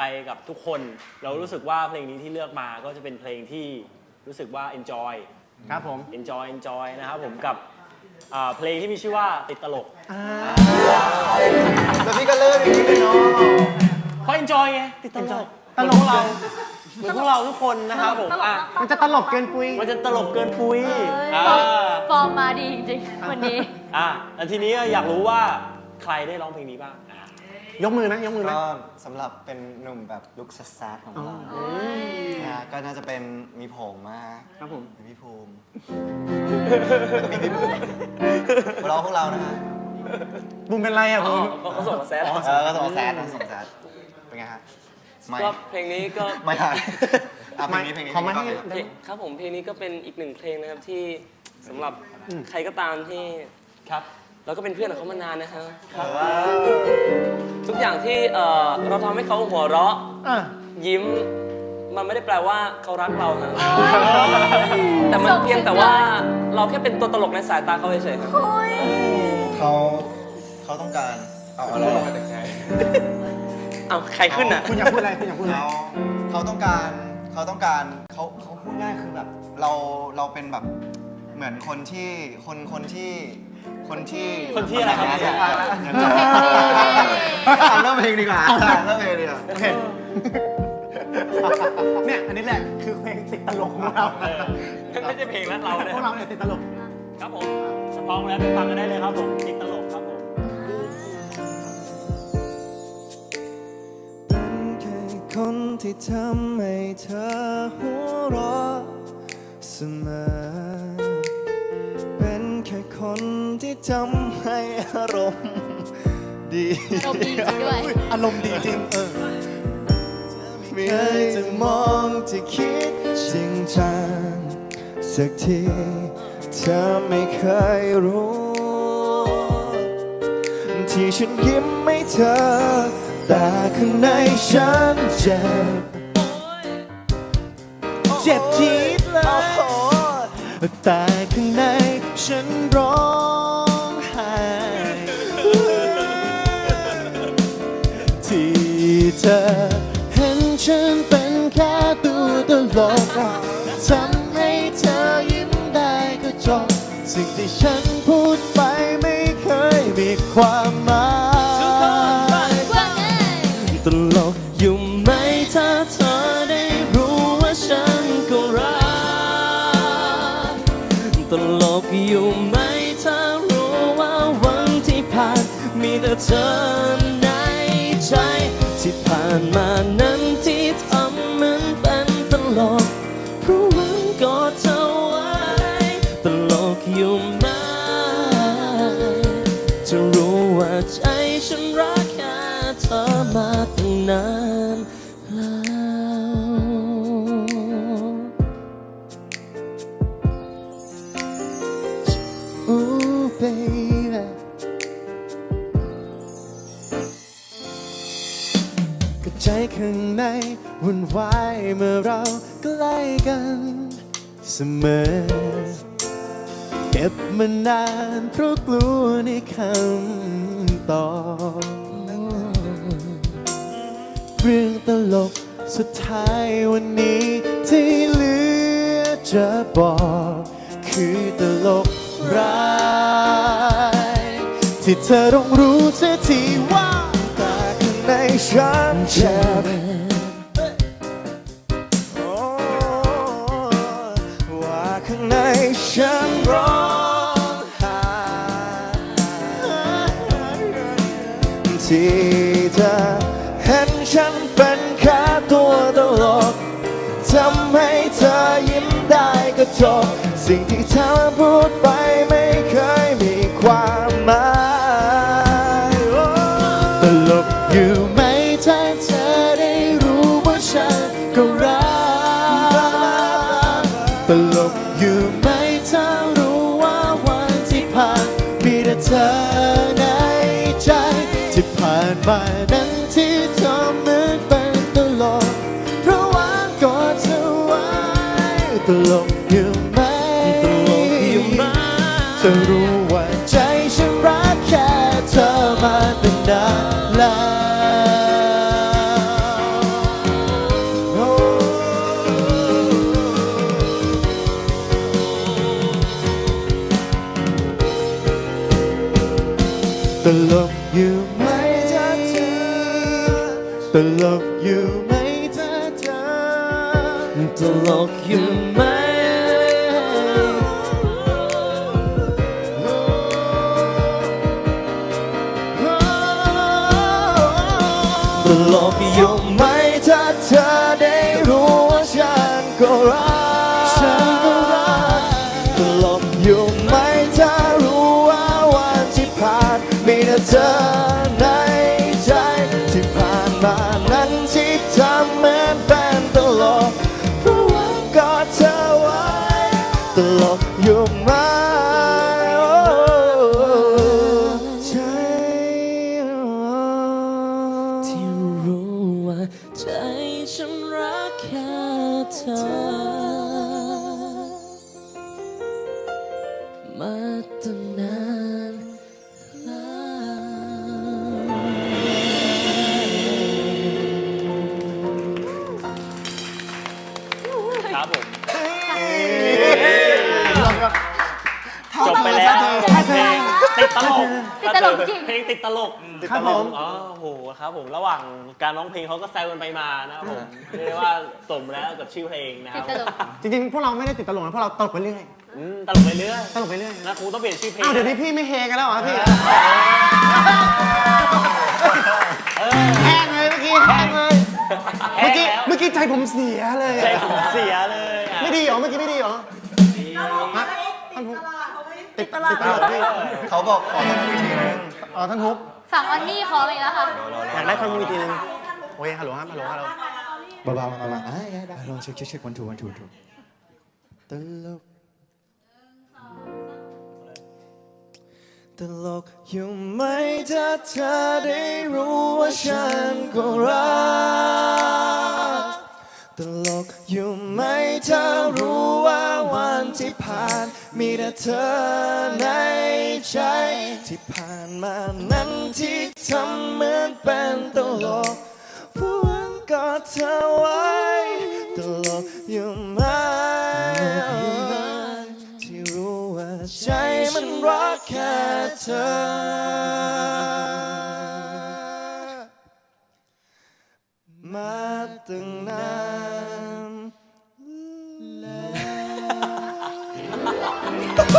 ไปกับทุกคน เรารู้สึกว่าเพลงนี้ที่เลือกมาก็จะเป็นเพลงที่รู้สึกว่า enjoy ครับผม enjoy enjoy นะครับผมกับอ่าเพลงที่มีชื่อว่าติดตลกแล้วพี่ก็เลิกอย่างนี้เลยเนาะเพราะ enjoy ไงติดตลกตลกเหมือนพวกเราเหมือนพวกเราทุกคนนะครับผมอะมันจะตลกเกินปุยมันจะตลกเกินปุ้ยเอ้อ่ายฟอร์มมาดีจริงๆ วันนี้ อะแล้วทีนี้อยากรู้ว่าใครได้ร้องเพลงนี้บ้างอะ ยกมือนะยกมือนะก็สำหรับเป็นหนุ่มแบบลุคแซดๆของเรานะฮะก็น่าจะเป็นมีผมมาครับผมมีพี่ภูมิมีพี่ภูมิพวกเราพวกเรานะฮะบุมเป็นไรอะบุมเขาเขาส่งมาแซดเออก็ส่งแซดนะส่งแซดเป็นไงฮะไม่ก็เพลงนี้ก็ไม่ถ่ายอะเพลงนี้เพลงนี้ขอมาเพลให้งนี้เพลงครับผมเพลงนี้ก็เป็นอีกหนึ่งเพลงนะครับที่สำหรับใครก็ตามที่ครับ เราก็เป็นเพื่อนกับเขามานานนะฮะทุกอย่างที่เอ่อเราทำให้เขาหัวเราะ อะยิ้ม มันไม่ได้แปลว่าเขารักเรานะแต่มันเพียงแต่ว่าเราแค่เป็นตัวตลกในสายตาเขาเฉยๆครับเขาเขาต้องการเอาอะไรเอาใครขึ้นอะ คุณอยากพูดอะไรคุณอยากพูดอะไร เขาเขาต้องการเขาต้องการเขาเขาพูดง่ายคือแบบ เราเราเป็นแบบเหมือนคนที่คนคนที่ คนที่คนที่อะไรครับเดี๋ยวอ่านเริ่มเพลงดีกว่าอ่านเริ่มเพลงดีกว่าโอเคเนี่ย อันนี้แหละคือเพลงติดตลกของเราไม่ใช่เพลงแล้วเราเนี่ยพวกเราเนี่ยติดตลก ครับผมพร้อมแล้วไปฟังกันได้เลยครับผมติดตลกครับผม เป็นแค่คนที่ทำให้เธอหัวเราะเสมอ ที่ทำให้อารมณ์ดีอารมณ์ดีจริงด้วย อารมณ์ดีจริงเออไม่เคยจะมองจะคิดจริงจังสักทีเธอไม่เคยรู้ ที่ฉันยิ้มให้เธอ แต่ข้างในฉันเจ็บเจ็บจี๊ดเลยแต่ข้างในฉันร้อง ตัวตลกทำให้เธอยิ้มได้ก็จบสิ่งที่ฉันพูดไปไม่เคยมีความหมายว่าไงตลกอยู่ไหมถ้าเธอได้รู้ว่าฉันก็รักตลกอยู่ไหมถ้ารู้ว่าวันที่ผ่าน มีแต่เธอในใจที่ผ่านมานั้นที่ เป็นตลกเพราะหวังกอดเธอไว้ตลกอยู่ไหมจะรู้ว่าใจฉันรักแค่เธอมาตั้งนานแล้วโอ้ baby ข้างในวุ่นวายเมื่อเราใกล้กันเสมอ เก็บมานานเพราะกลัวในคำตอบเรื่องตลกสุดท้ายวันนี้ที่เหลือจะบอก คือตลกร้าย ที่เธอต้องรู้เสียทีว่า ฉันเจ็บว่าข้างในฉันร้องไห้ที่เธอเห็นฉันเป็นแค่ตัวตลกทำให้เธอยิ้มได้ก็จบสิ่งที่เธอพูดไปานมานั้นที่เธอเหมือนเป็นตลกเพราะว่ากอดเธอไว้ตลกอยู่ไหมตลกอยู่ไหมเธอรู้ว่าใจฉันรักแค่เธอมาตั้งนานแล้ว ตลกอยู่ไหมเธอเธอตลกอยู่ไหมตลกอยู่ไหมถ้าเธอได้รู้ว่าฉันก็รัก มานั้นที่ทำเหมือนเป็นตลกเพราะว่ากอดเธอไว้ตลกอยู่ไหมโอ้ใช่ที่รู้ว่าใจฉันรักแค่เธอ กติดตลกจริง เพลงติดตลกครับผมอ๋อโหครับผมระหว่างการร้องเพลงเขาก็แซวกันไปมานะครับผมเรียกได้ว่าสมแล้วกับชื่อเพลงนะคติรัดบตลก จริงๆ พวกเราไม่ได้ติดตลกนะพวกเราตลกไปเรื่อยอืมตลกไปเรื่อยตลกไปเรื่อยนะครูต้องเปลี่ยนชื่อเพลงอ้าวเดี๋ยวนี้พี่ไม่เฮกันแล้วเหรอพี่แห้งเลยเมื่อกี้แห้งเลยเมื่อกี้เมื่อกี้ใจผมเสียเลย ใจผมเสียเลยอะไม่ดีเหรอเมื่อกี้ไม่ดีเหรอฮะท่านฮุก ติดตลกติดตลกพี่เขาบอกขอท่านผู้ทีนึงอ๋อท่านฮุกฝั่งออนนี่ขอไปแล้วค่ะอยากได้ท่านฮุกอีกทีนึงโอ้ยฮัลโหลครับฮัลโหลฮัลโหลเบาๆเบาๆอะได้ได้ลองเช็คเช็คเช็ควันถูวันถูวันถูตลกตลกอยู่ไหมถ้าเธอได้รู้ว่าฉันก็รัก ตลกอยู่ไหมถ้ารู้ว่าวันที่ผ่าน มีแต่เธอในใจ ที่ผ่านมานั้นที่ทำเหมือนเป็นตลกพวนกอดเธอไว้ตลกอยู่ไหมที่รู้ว่าใจมันรักแค่เธอ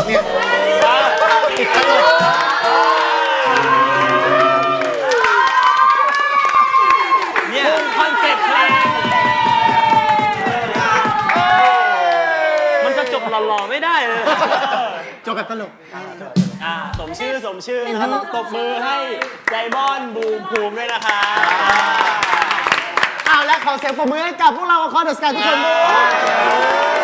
เนี่ยคอนเซ็ปต์เพลงมันจะจบหล่อๆไม่ได้เลย จบกับตลกอ่าสมชื่อสมชื่อนะครับตบมือให้ใจบอนบูมภูมิด้วยนะคะอ้าวและขอเสียงปรบมือให้กับพวกเราคอนเดอะสกายทุกคนด้วย